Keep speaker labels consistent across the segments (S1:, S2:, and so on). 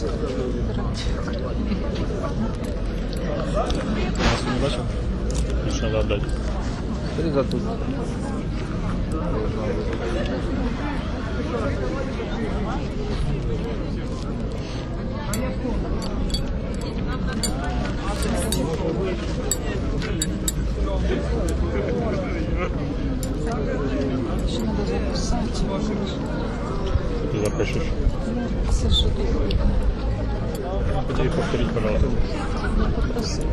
S1: Нас не бачив? Що треба дати? Перезад тут.
S2: Ще треба записати.
S1: Ти
S2: запишешь. Що тут видно.
S1: Пожалуйста.
S2: Я попросила.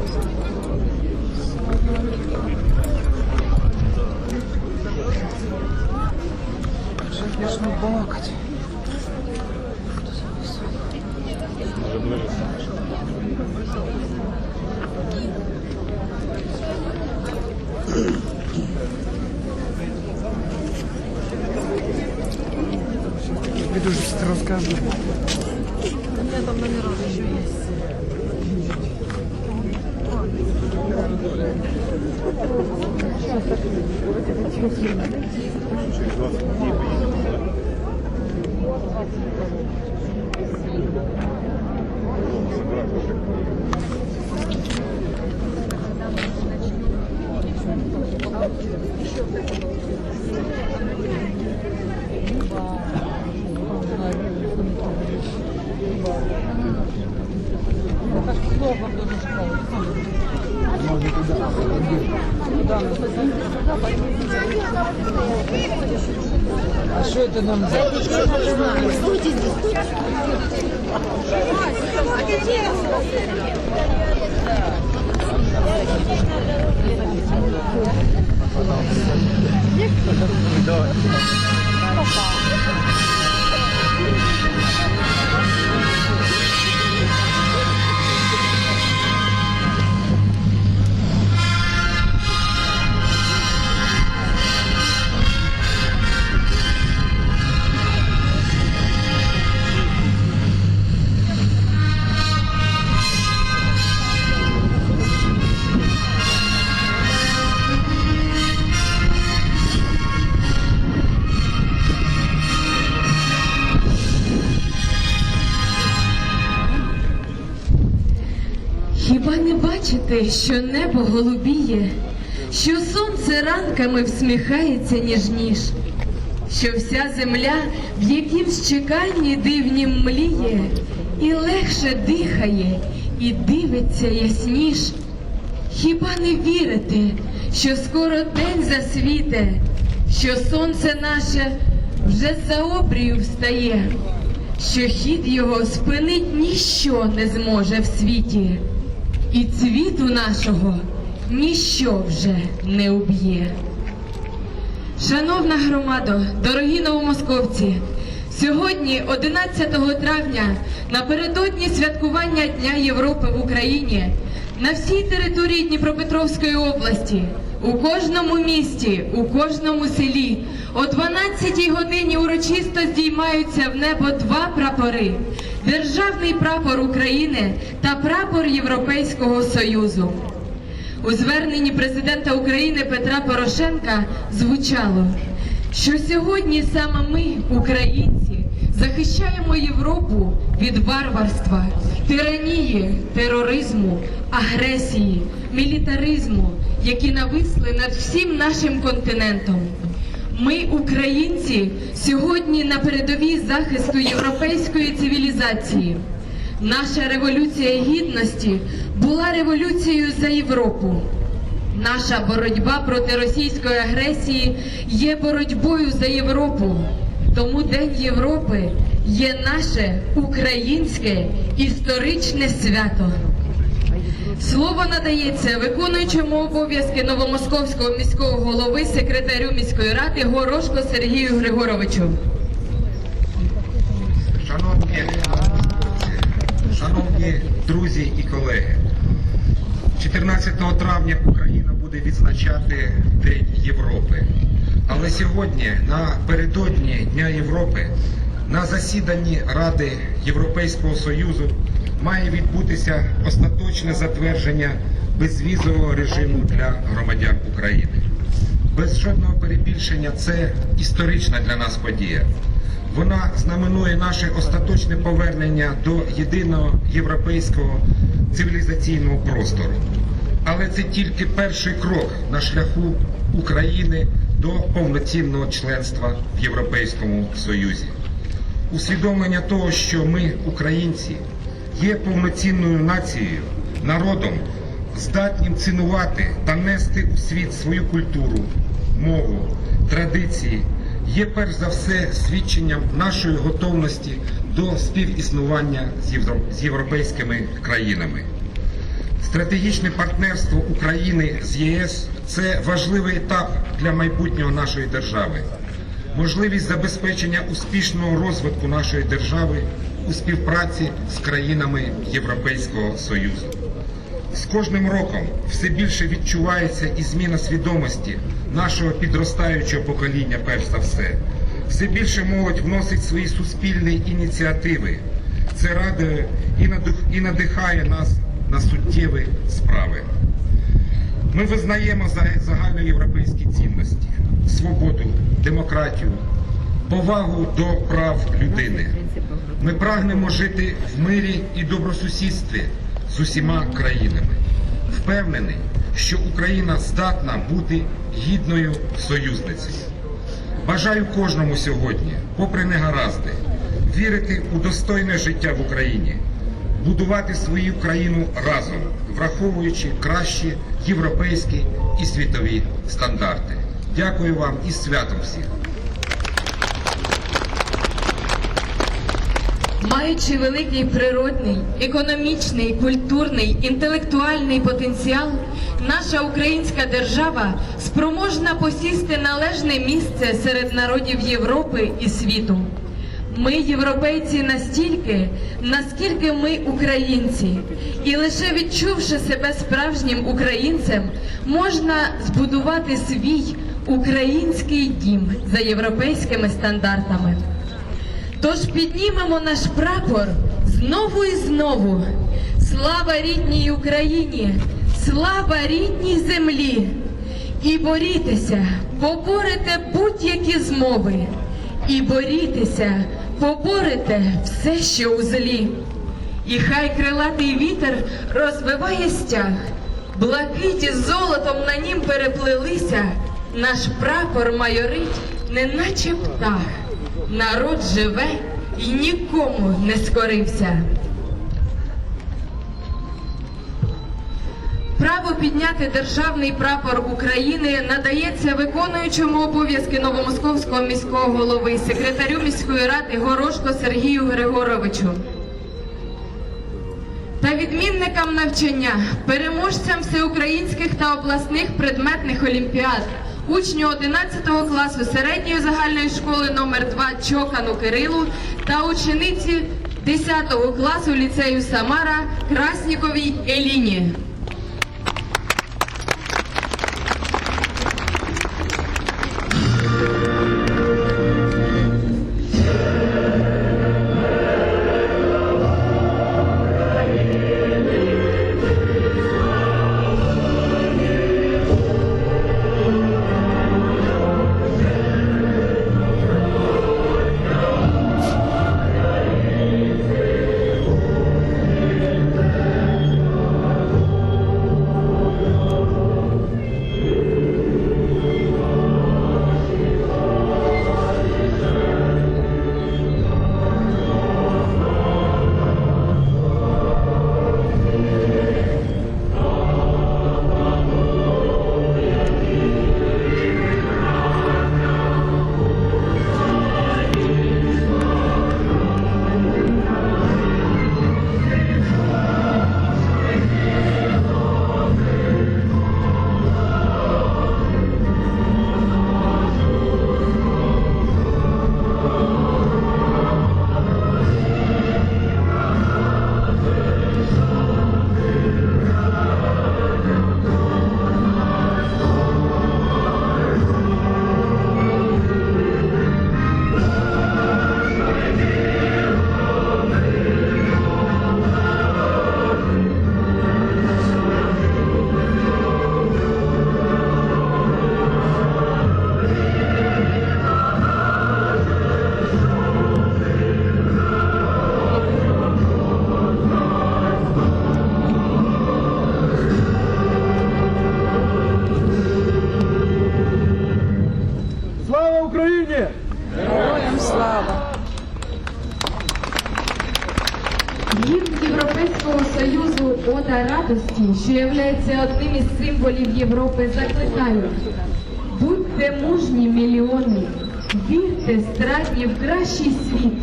S2: Балакати.
S1: Може ближе пойду,
S3: что ты расскажу. У меня там номера еще есть. А що це нам за?
S4: Хіба бачите, що небо голубіє, що сонце ранками всміхається ніжніш, що вся земля в якимсь чеканні дивнім мліє, і легше дихає, і дивиться ясніш? Хіба не вірите, що скоро день засвіте, що сонце наше вже за обрію встає, що хід його спинить ніщо не зможе в світі, і цвіту нашого ніщо вже не уб'є. Шановна громадо, дорогі новомосковці, сьогодні, 11 травня, напередодні святкування Дня Європи в Україні, на всій території Дніпропетровської області, у кожному місті, у кожному селі о 12 годині урочисто здіймаються в небо два прапори: Державний прапор України та прапор Європейського Союзу. У зверненні президента України Петра Порошенка звучало, що сьогодні саме ми, українці, захищаємо Європу від варварства, тиранії, тероризму, агресії, мілітаризму, які нависли над всім нашим континентом. Ми, українці, сьогодні на передовій захисту європейської цивілізації. Наша революція гідності була революцією за Європу. Наша боротьба проти російської агресії є боротьбою за Європу. Тому День Європи є наше українське історичне свято. Слово надається виконуючому обов'язки новомосковського міського голови, секретарю міської ради Горошко Сергію Григоровичу.
S5: Шановні, шановні друзі і колеги, 14 травня Україна буде відзначати День Європи. Але сьогодні, напередодні Дня Європи, на засіданні Ради Європейського Союзу має відбутися остаточне затвердження безвізового режиму для громадян України. Без жодного перебільшення це історична для нас подія. Вона знаменує наше остаточне повернення до єдиного європейського цивілізаційного простору. Але це тільки перший крок на шляху України до повноцінного членства в Європейському Союзі. Усвідомлення того, що ми, українці, є повноцінною нацією, народом, здатнім цінувати та нести у світ свою культуру, мову, традиції, є перш за все свідченням нашої готовності до співіснування з європейськими країнами. Стратегічне партнерство України з ЄС це важливий етап для майбутнього нашої держави, можливість забезпечення успішного розвитку нашої держави у співпраці з країнами Європейського Союзу. З кожним роком все більше відчувається і зміна свідомості нашого підростаючого покоління, перш за все. Все більше молодь вносить свої суспільні ініціативи. Це радує і надих- і надихає нас на суттєві справи. Ми визнаємо загальноєвропейські цінності, свободу, демократію, повагу до прав людини. Ми прагнемо жити в мирі і добросусідстві з усіма країнами. Впевнений, що Україна здатна бути гідною союзницею. Бажаю кожному сьогодні, попри негаразди, вірити у достойне життя в Україні, будувати свою країну разом, враховуючи кращі європейські і світові стандарти. Дякую вам і святом всіх!
S4: Маючи великий природний, економічний, культурний, інтелектуальний потенціал, наша українська держава спроможна посісти належне місце серед народів Європи і світу. Ми європейці настільки, наскільки ми українці, і лише відчувши себе справжнім українцем, можна збудувати свій український дім за європейськими стандартами. Тож піднімемо наш прапор знову і знову. Слава рідній Україні, слава рідній землі. І борітеся, поборете будь-які змови. І борітеся, поборете все, що у злі. І хай крилатий вітер розвиває стяг, блакиті золотом на нім переплелися, наш прапор майорить, неначе птах. Народ живе і нікому не скорився. Право підняти державний прапор України надається виконуючому обов'язки Новомосковського міського голови, секретарю міської ради Горошко Сергію Григоровичу. Та відмінникам навчання, переможцям всеукраїнських та обласних предметних олімпіад, учню 11 класу середньої загальної школи номер 2 Чокану Кирилу та учениці 10 класу ліцею Самара Красніковій Еліні. Радості, що являється одним із символів Європи, закликаю. Будьте мужні мільйони, вірте стратні в кращий світ.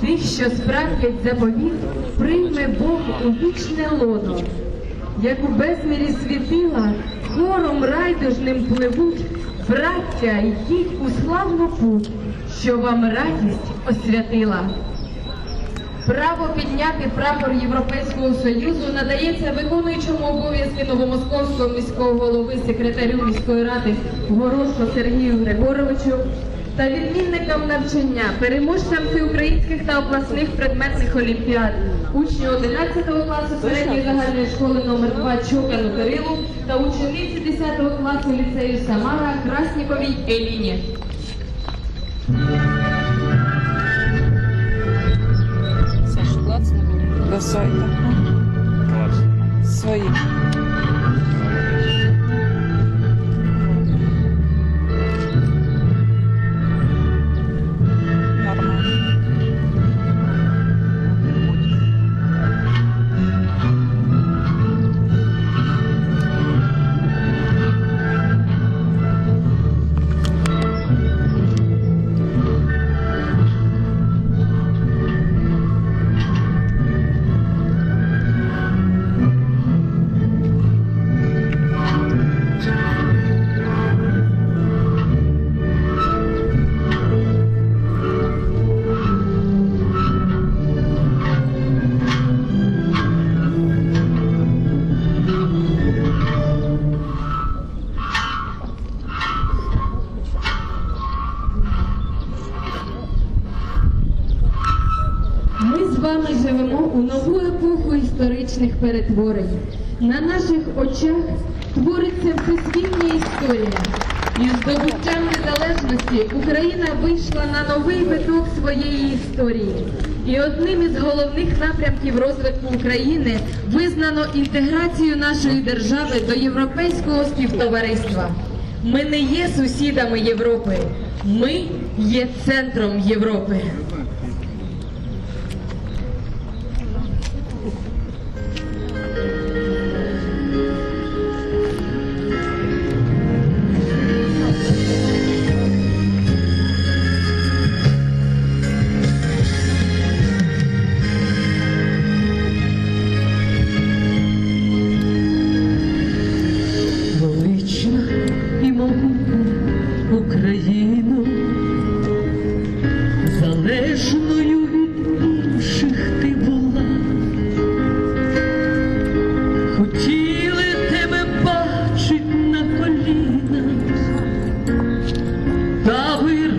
S4: Тих, що справлять заповіт, прийме Бог у вічне лоно. Як у безмірі світила, хором райдужним пливуть, браття, йдіть у славну путь, що вам радість освятила. Право підняти прапор Європейського Союзу надається виконуючому обов'язки новомосковського міського голови секретарю міської ради Горошко Сергію Григоровичу та відмінникам навчання, переможцям всеукраїнських та обласних предметних олімпіад, учню 11 класу середньої загальної школи номер 2 Чокану Кирилу та учениці 10 класу ліцею Самара Красніковій Еліні.
S2: До
S1: Сойта.
S2: Свої.
S4: Історичних перетворень. На наших очах твориться всесвітня історія. Із здобуттям незалежності Україна вийшла на новий виток своєї історії. І одним із головних напрямків розвитку України визнано інтеграцію нашої держави до європейського співтовариства. Ми не є сусідами Європи, ми є центром Європи.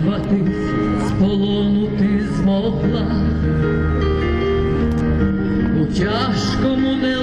S6: вихватить, з полону ти змогла
S4: у тяжкому небо.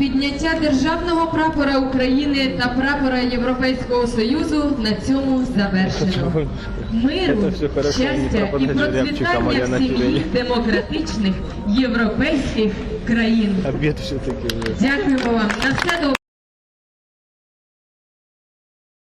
S4: Підняття державного прапора України та прапора Європейського Союзу на цьому завершено. Миру, щастя і процвітання всіх демократичних європейських країн. Дякуємо вам. На все добре.